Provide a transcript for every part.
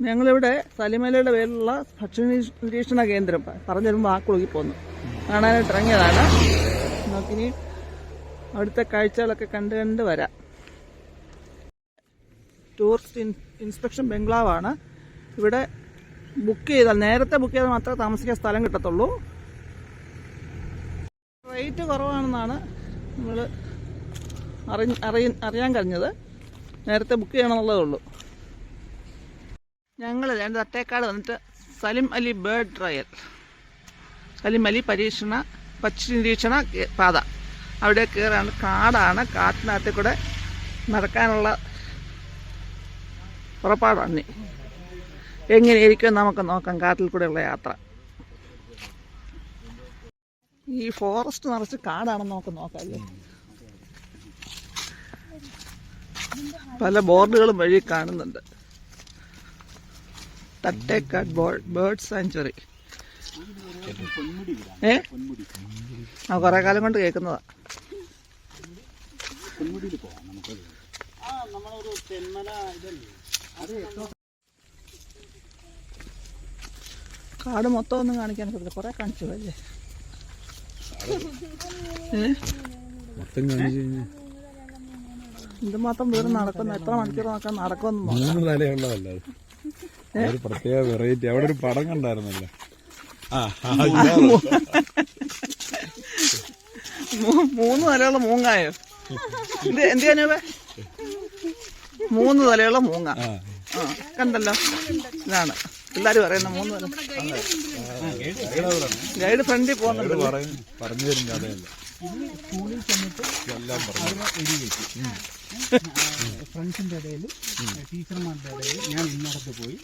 ഞങ്ങളിവിടെ സലിമലയുടെ പേരിലുള്ള ഭക്ഷ്യ നിരീക്ഷണ കേന്ദ്രം പറഞ്ഞു തരുമ്പോൾ വാക്കുളുകി പോന്നു കാണാനായിട്ട് ഇറങ്ങിയതാണ്. നമുക്കിനി അവിടുത്തെ കാഴ്ചകളൊക്കെ കണ്ട് കണ്ട് വരാം. ടൂറിസ്റ്റ് ഇൻസ്പെക്ഷൻ ബംഗ്ലാവാണ്. ഇവിടെ ബുക്ക് ചെയ്താൽ നേരത്തെ ബുക്ക് ചെയ്താൽ മാത്രമേ താമസിക്കാൻ സ്ഥലം കിട്ടത്തുള്ളൂ. റേറ്റ് കുറവാണെന്നാണ് നമ്മൾ അറി അറിയാൻ കഴിഞ്ഞത്. നേരത്തെ ബുക്ക് ചെയ്യണമെന്നുള്ളതേ ഉള്ളൂ. ഞങ്ങൾ രണ്ട് തട്ടേക്കാട് വന്നിട്ട് സലിം അലി ബേർഡ് ട്രയൽ. സലിം അലി പരീക്ഷണ പക്ഷി നിരീക്ഷണ പാത. അവിടെ കയറാണ് കാടാണ്. കാട്ടിനകത്ത് കൂടെ നടക്കാനുള്ള പുറപ്പാടാണ് എങ്ങനെയായിരിക്കും നമുക്ക് നോക്കാം. കാട്ടിൽ കൂടെയുള്ള യാത്ര. ഈ ഫോറസ്റ്റ് നിറച്ച് കാടാണെന്ന് നമുക്ക് നോക്കാം പല ബോർഡുകളും വഴി കാണുന്നുണ്ട്. തട്ടേക്കാട് ബേർഡ് സാഞ്ചുറി ഏ? ആ കുറെ കാലം കൊണ്ട് കേൾക്കുന്നതാ കാട് മൊത്തം ഒന്നും കാണിക്കാൻ പറ്റില്ല കുറെ കാണിച്ചു അല്ലേ? എന്തുമാത്രം വീട് നടക്കുന്നു എത്ര മണിക്കൂർ നോക്കാൻ നടക്കുമെന്ന് ഒരു പ്രത്യേക വെറൈറ്റി അവിടെ ഒരു പടം കണ്ടായിരുന്നല്ലോ. മൂന്ന് തലയുള്ള മൂങ്ങായോ? ഇത് എന്ത് ചെയ്യാനേ മൂന്ന് തലയുള്ള മൂങ്ങ. ആ. കണ്ടല്ലോ. ഇതാണ്. എല്ലാരും പറയുന്ന മൂന്ന് തല. ഗൈഡ് ഫ്രണ്ടിൽ പോകുന്നുണ്ട്. പറഞ്ഞു തരും കഥയല്ല എല്ലാം പറഞ്ഞു. ഫ്രണ്ട്സിന്റെ ഇടയിൽ ടീച്ചർമാരുടെ ഇടയിൽ ഞാൻ ഇന്നടത്ത് പോയി.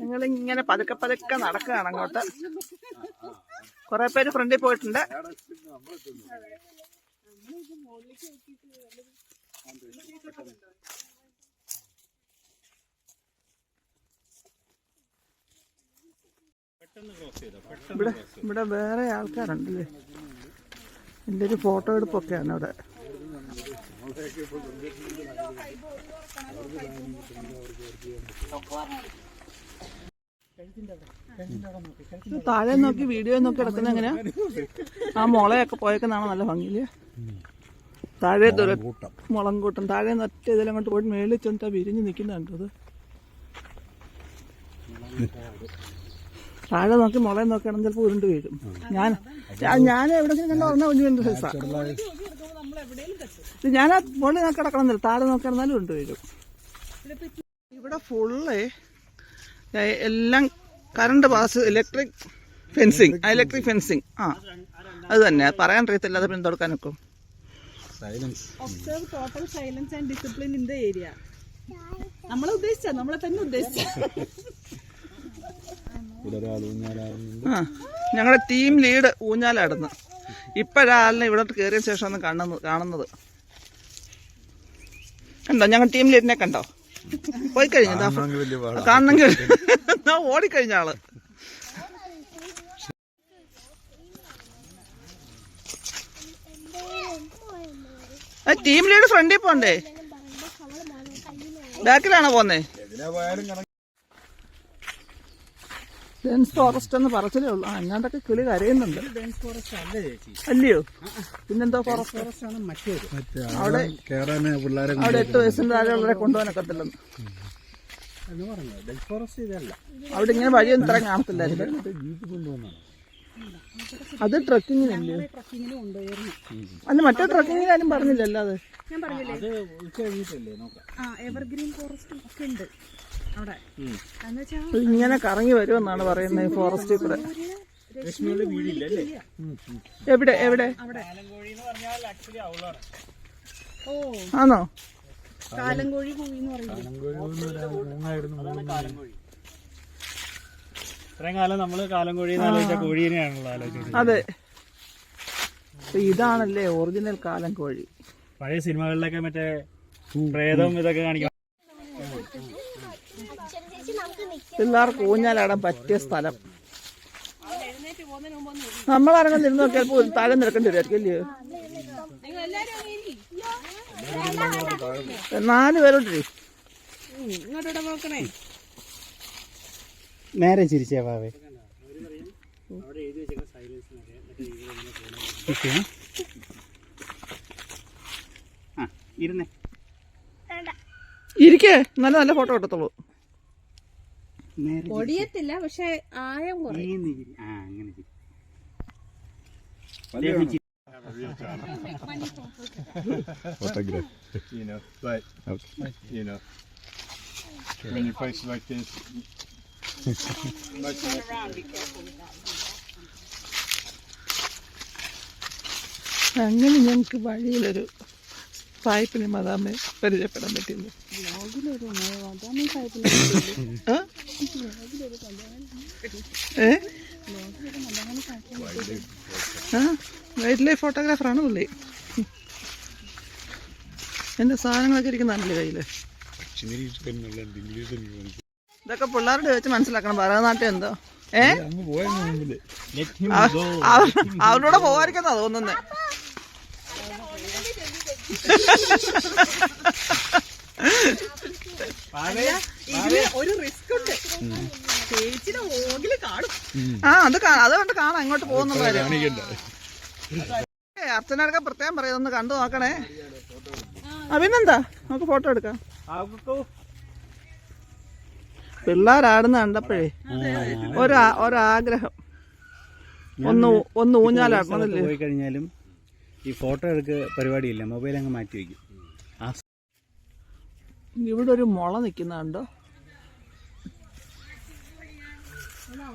നിങ്ങൾ ഇങ്ങനെ പതുക്കെ പതുക്കെ നടക്കുകയാണ് അങ്ങോട്ട്. കുറെ പേര് ഫ്രണ്ടിൽ പോയിട്ടുണ്ട്. ഇവിടെ ഇവിടെ വേറെ ആൾക്കാരുണ്ടല്ലേ എന്റെ ഒരു ഫോട്ടോ എടുപ്പൊക്കെയാണ് അവിടെ താഴെ നോക്കി വീഡിയോ നോക്കി കിടക്കുന്ന എങ്ങനെയാ? ആ മുളയൊക്കെ പോയേക്കുന്നതാണ് നല്ല ഭംഗിയിൽ. താഴെ ദൂരെ മുളം കൂട്ടം താഴെ ഒറ്റ ഇതിലും അങ്ങോട്ട് പോയിട്ട് മേളിൽ ചെന്നിട്ടാ വിരിഞ്ഞ് നിൽക്കുന്നുണ്ട് അത് താഴെ നോക്കി മുളയെ നോക്കുകയാണെങ്കിൽ ചിലപ്പോൾ ഉരുണ്ട് വീഴും. ഞാൻ ഞാൻ- ഞാൻ എവിടെങ്കിലും കണ്ട പറഞ്ഞ കുഞ്ഞു വലിയ സൈസാ ഇത് ഞാൻ ആ മുകളിൽ നോക്കി കിടക്കണമെന്നില്ല. താഴെ നോക്കിയാണെന്നാലും ഉരുണ്ട് വീഴും. ഇവിടെ ഫുള്ള് എല്ലാം current pass electric fencing electric fencing ആ അത് തന്നെ. പറയാൻ അറിയത്തില്ല. അത് പിന്നെ തുടക്കാൻ നിൽക്കും silence observe total silence and discipline in the area നമ്മളെ ഉദ്ദേശിച്ച? നമ്മളെ തന്നെ ഉദ്ദേശിച്ച? ആ ഞങ്ങളുടെ ടീം ലീഡ് ഊഞ്ഞാലാടുന്നു. ഇപ്പോഴാളിനെ ഇവിടെ കയറിയ ശേഷമാണ് കാണുന്നത് കാണുന്നത്. കണ്ടോ? ഞങ്ങൾ ടീം ലീഡിനെ കണ്ടോ? പോയി കഴിഞ്ഞു. കാണണമെങ്കിൽ ഓടിക്കഴിഞ്ഞ ആൾ. ടീം ലീഡ് ഫ്രണ്ടിൽ പോണ്ടേ? ബാക്കിലാണോ പോന്നേ? ഡെൻസ് ഫോറസ്റ്റ് എന്ന് പറച്ചിലേ ഉള്ളൂ. ആ കിളി കരയുന്നുണ്ട്. ഡെൻസ് ഫോറസ്റ്റ് അല്ല ചേച്ചി? അല്ലയോ? പിന്നെന്തോ ഫോറസ്റ്റ് ആണ് മറ്റേത്. അവിടെ അവിടെ എട്ട് വയസ്സിന്റെ താഴെയുള്ളവരെ കൊണ്ടുപോകാനൊക്കത്തില്ലെന്ന്. എന്ന് പറഞ്ഞത്. ഡെൻസ് ഫോറസ്റ്റ് ഇതല്ല. അവിടെ ഇങ്ങനെ വഴിയൊന്നും ഇത്ര കാണത്തില്ലായിരുന്നു അത് ട്രക്കിങ്ങിനല്ലേ? ട്രക്കിങ്ങിന് അല്ല മറ്റേ ട്രക്കിങ്ങിനാരും പറഞ്ഞില്ലല്ലോ അത്. ഞാൻ പറഞ്ഞില്ലേ? അത് ഉച്ച കഴിഞ്ഞിട്ടല്ലേ നോക്കാം. ആ എവർഗ്രീൻ ഫോറസ്റ്റും ഒക്കെ ഉണ്ട്. അവിടെ. എന്ന് വെച്ചാ ഇങ്ങനെ കറങ്ങി വരുമെന്നാണ് പറയുന്നത് ഫോറസ്റ്റിൽ കൂടെ. എവിടെ എവിടെ? ഓ. ആണോ? കാലങ്കോഴി ഇത്രയും കാലം നമ്മൾ കോഴീനെയാണല്ലോ ആലോചിച്ചത് അതെ. ഇതാണല്ലേ ഒറിജിനൽ കാലം കോഴി പഴയ സിനിമകളിലൊക്കെ മറ്റേ പ്രേതം ഇതൊക്കെ കാണിക്കാം പിള്ളേർക്ക് ഊഞ്ഞാലാടാൻ പറ്റിയ സ്ഥലം. നമ്മളാരെങ്കിലും ഇരുന്ന് നോക്കിയാൽ താഴെ നിൽക്കേണ്ടി വരുമായിരിക്കും അല്ലയോ നാല് നോക്കണേ നേരെ ചിരിച്ചേ ഇരുന്നേ. ഇരിക്കേ. നല്ല നല്ല ഫോട്ടോ എടുത്തോളൂ. ഒടിയത്തില്ല പക്ഷെ ആയം കുറയും. ആ അങ്ങനെ ചിരി photograph you know, but you know, when you place like this, much അങ്ങനെ ഞങ്ങൾക്ക് വഴിയിലൊരു സായിപ്പിനെ മദാമെ പരിചയപ്പെടാൻ പറ്റില്ല ആ? വൈൽഡ് ലൈഫ് ഫോട്ടോഗ്രാഫറാണ് പുള്ളി. എന്റെ സാധനങ്ങളൊക്കെ കയ്യിൽ ഇംഗ്ലീഷ് എനിക്ക് മനസ്സിലായി. ഇതൊക്കെ പിള്ളേരുടെ വെച്ച് മനസ്സിലാക്കണം. ഭരതനാട്യം എന്തോ? ഏ? അവരോട് പോകാതിരിക്കുന്ന തോന്നുന്നേ. ഇതിൽ ഒരു റിസ്ക് ചേച്ചിയുടെ ഓകിൽ കാണും. ആ അത് അതുകൊണ്ട് കാണാം ഇങ്ങോട്ട് പോകുന്നുള്ള അർച്ചനടക്കം പ്രത്യേകം പറയാം ഒന്ന് കണ്ടു നോക്കണേ. അഭിനന്ദാ നമുക്ക് ഫോട്ടോ എടുക്കാം. പിള്ളേരാടുന്ന കണ്ടപ്പോഴേ ഒരാ ഒരാഗ്രഹം. ഒന്ന് ഒന്ന് ഊഞ്ഞാലാക്കണമല്ലേ പോയി കഴിഞ്ഞാലും ഈ ഫോട്ടോ എടുക്ക പരിപാടിയില്ല. മൊബൈൽ അങ്ങ് മാറ്റി വയ്ക്കും. ഇവിടെ ഒരു മുള നിൽക്കുന്ന കണ്ടോ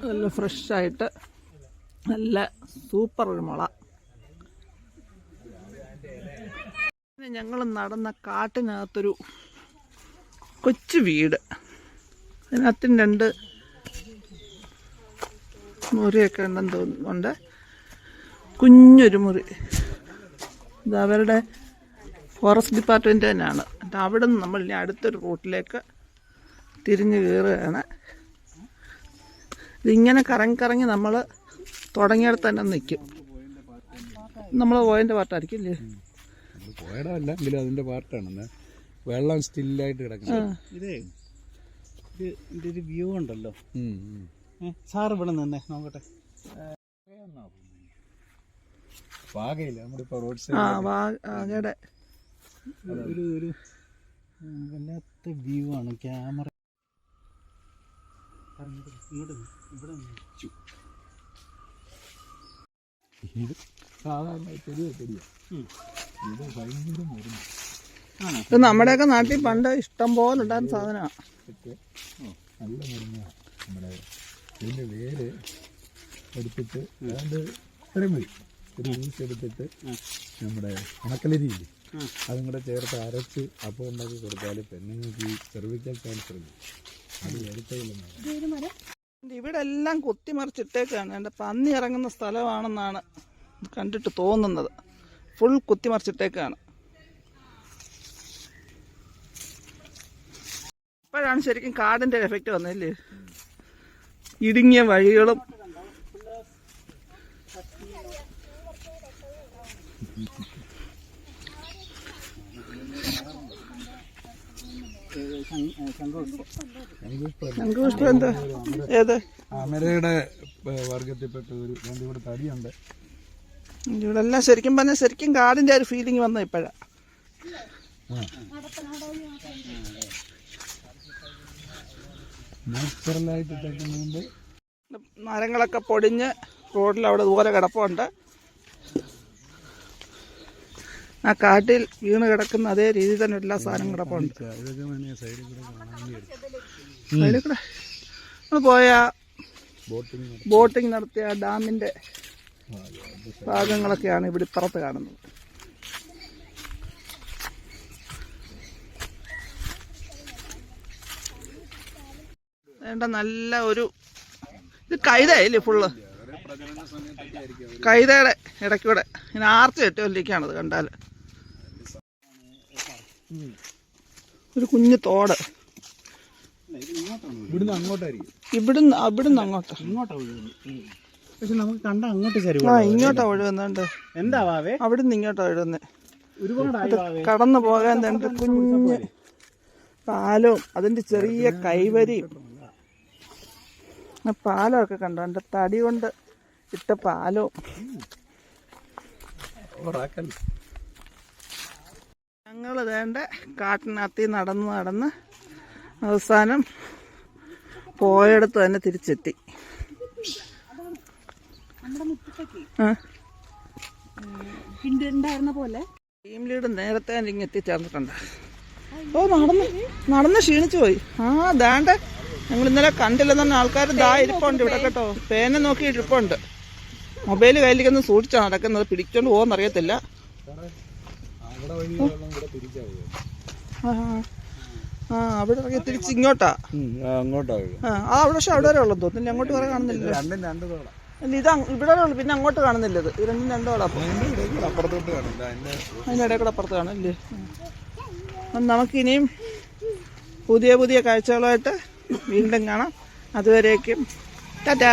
നല്ല ഫ്രഷായിട്ട് നല്ല സൂപ്പർ ഒരു മുള. ഞങ്ങൾ നടന്ന കാട്ടിനകത്തൊരു കൊച്ചു വീട്. അതിനകത്തിന് രണ്ട് മുറിയൊക്കെ ഉണ്ടെന്ന് തോന്നുന്നുണ്ട്. കുഞ്ഞൊരു മുറി. ഇത് അവരുടെ ഫോറസ്റ്റ് ഡിപ്പാർട്ട്മെന്റ് തന്നെയാണ്. അവിടെ നിന്ന് നമ്മൾ ഇനി അടുത്തൊരു റൂട്ടിലേക്ക് തിരിഞ്ഞ് കയറുകയാണ്. ഇതിങ്ങനെ കറങ്ങി കറങ്ങി നമ്മൾ തുടങ്ങിയിടത്ത് തന്നെ നിൽക്കും നമ്മൾ പോയതിന്റെ പാർട്ടായിരിക്കും ഇല്ലേ? എങ്കിലും അതിന്റെ പാർട്ടാണ് വെള്ളം സ്റ്റില്ലായിട്ട് കിടക്കുന്നത് ഇതേ ഒരു വ്യൂ ഉണ്ടല്ലോ. സാർ ഇവിടെ നിന്നെ നോക്കട്ടെ. നമ്മളിപ്പോ റോഡ് സൈഡ് ഒരു ഒരു വല്ലാത്ത വ്യൂ ആണ്. ക്യാമറ സാധാരണ ഇത് മരുന്ന് നമ്മുടെയൊക്കെ നാട്ടിൽ പണ്ട് ഇഷ്ടം പോലെ ഉണ്ടായിരുന്ന സാധനമാണ് നല്ല വേര് എടുത്തിട്ട് അതുകൊണ്ട് ഇത്രയും മതി. ഒരു പീസ് എടുത്തിട്ട് നമ്മുടെ ഉണക്കലരിയില്ലേ? അതും കൂടെ ചേർത്ത് അരച്ച് അപ്പം ഉണ്ടാക്കി കൊടുത്താൽ പെണ്ണുങ്ങൾക്ക് ഈ സെർവിക്കൽ ക്യാൻസർ ഇവിടെ എല്ലാം കുത്തിമറിച്ചിട്ടേക്കാണ്. എന്റെ പന്നി ഇറങ്ങുന്ന സ്ഥലമാണെന്നാണ് കണ്ടിട്ട് തോന്നുന്നത്. ഫുൾ കുത്തിമറിച്ചിട്ടേക്കാണ്. ഇപ്പോഴാണ് ശരിക്കും കാടിന്റെ എഫക്റ്റ് വന്നില്ലേ ഇടുങ്ങിയ വഴികളും ശംഖുപുഷ്പം എന്താ? ഏത്? അമരയുടെ വർഗത്തിൽപ്പെട്ട ഒരു രണ്ടുകൂടെ തടിയുണ്ട്. ഇവിടെ എല്ലാം ശരിക്കും പറഞ്ഞാൽ ശരിക്കും കാടിന്റെ ഒരു ഫീലിംഗ് വന്നു നാച്ചുറലായിട്ട് ഇട്ടേക്കുന്നതുകൊണ്ട് മരങ്ങളൊക്കെ പൊടിഞ്ഞ് റോഡിൽ അവിടെ ദൂരെ കിടപ്പുണ്ട്. ആ കാട്ടിൽ വീണ് കിടക്കുന്ന അതേ രീതിയിൽ തന്നെ എല്ലാ സാധനവും കിടപ്പുണ്ട് സൈഡിൽ കൂടെ നമ്മൾ പോയ ബോട്ടിങ് ബോട്ടിംഗ് നടത്തിയ ഡാമിന്റെ ഭാഗങ്ങളൊക്കെയാണ് ഇവിടെ ഇപ്പുറത്ത് കാണുന്നത്. വേണ്ട നല്ല ഒരു ഇത് കൈതയല്ലേ ഫുള്ള് കൈതയുടെ ഇടയ്ക്കൂടെ. ഇതിന് ആർച്ച് കെട്ടിക്കൊണ്ടിരിക്കുകയാണത് കണ്ടാൽ ഒരു കുഞ്ഞു തോട്. ഇവിടുന്ന് അങ്ങോട്ടായിരിക്കും. ഇവിടുന്ന് അവിടുന്ന് അങ്ങോട്ടാ. ഇങ്ങോട്ടാ പക്ഷെ നമുക്ക് കണ്ട അങ്ങോട്ട് ആ ചരിവ് ഇങ്ങോട്ടാ ഒഴുകുന്നുണ്ട്. എന്താ വാവേ? അവിടുന്ന് ഇങ്ങോട്ടാ ഒഴുകുന്നത് ഒരുപാട് കടന്നു പോകാൻ രണ്ട് കുഞ്ഞ് പാലവും അതിന്റെ ചെറിയ കൈവരിയും ആ പാലമൊക്കെ കണ്ടോ? എന്റെ തടി കൊണ്ട് ഇട്ട പാലവും ഞങ്ങൾ വേണ്ട കാട്ടിനകത്തി നടന്ന് നടന്ന് അവസാനം പോയടത്ത് തന്നെ തിരിച്ചെത്തി. പോലെ. ടീം ലീഡ് നേരത്തെ ഇങ്ങ് എത്തിച്ചേർന്നിട്ടുണ്ട്. ഓ നടന്ന് നടന്ന് ക്ഷീണിച്ചു പോയി. ആ ദാണ്ട. ഞങ്ങൾ ഇന്നലെ കണ്ടില്ലെന്ന് പറഞ്ഞ ആൾക്കാർ ദാ ഇരിപ്പുണ്ട് ഇവിടെ കേട്ടോ. പേന നോക്കി ഇരിപ്പുണ്ട്. മൊബൈൽ കയ്യിലേക്കൊന്ന് സൂക്ഷിച്ചാണ് നടക്കുന്നത്. പിടിച്ചോണ്ട് പോകുമെന്ന് ആ ആ. അവിടെ ഇറങ്ങി തിരിച്ച് ഇങ്ങോട്ടാ? അങ്ങോട്ടാ ആ അവിടെ പക്ഷെ അവിടെ വരെ ഉള്ളത് തോന്നുന്നു. അങ്ങോട്ട് വരെ കാണുന്നില്ല രണ്ടും രണ്ട് തോള അല്ല ഇത് ഇവിടെ ഉള്ളു പിന്നെ അങ്ങോട്ട് കാണുന്നില്ല ഇത്. രണ്ടും രണ്ടോളാ അപ്പൊ അപ്പുറത്തോട്ട് കാണില്ല അതിന്റെ അതിന്റെ ഇടയിൽ കൂടെ അപ്പുറത്ത് കാണും അല്ലേ അപ്പം നമുക്കിനിയും പുതിയ പുതിയ കാഴ്ചകളുമായിട്ട് വീണ്ടും കാണാം. അതുവരേക്കും ടാറ്റാ.